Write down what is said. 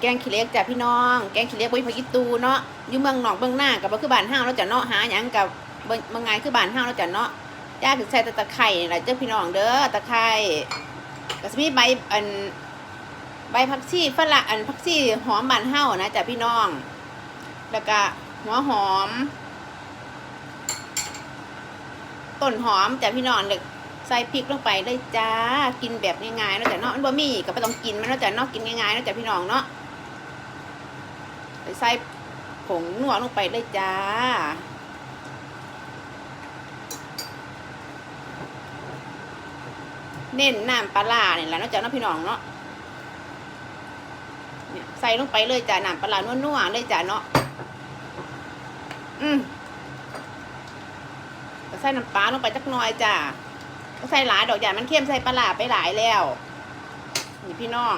แกงขี้เล็กจ้ะพี่น้อง แกงขี้เล็กไว้ผักอีตูเนาะอยู่เมืองนอกเมืองหน้ากับบ่คือบ้านห้าวแล้วจ้ะเนาะหาหยังกับเบงเมืองไงคือบ้านห้าวแล้วจ้ะเนาะย่าคือใส่แต่ตะไคร้นี่ละเจ้าพี่น้องเด้อตะไคร้ก็สิมีใบอันใบผักชีฝรั่งอันผักชีหอมบานห้าวนะจ้ะพี่น้อง แล้วก็หัวหอม ต้นหอมจ้ะพี่น้องเด็กใส่พริกลงไปเลยจ้า กินแบบง่ายๆเนาะจ้ะเนาะมันบ่มีก็บ่ต้องกินมันเนาะจ้ะเนาะกินง่ายๆนาะจ้ะพี่น้องเนาะ ไปใส่ผงนัวลงไปเลยจ้า เน้นน้ำปลาร้าเนี่ยแหละนาะจ้ะเนาะพี่น้องเนาะเนี่ยใส่ลงไปเลยจ้ะน้ำปลาร้านัวๆเลยจ้ะเนาะ อืมก็ใส่น้ำปลาลงไปจักหน่อยจ้ะก็ใส่หลายดอกใหญ่มันเข้มใส่ปลาร้าไปหลายแล้ว นี่พี่น้อง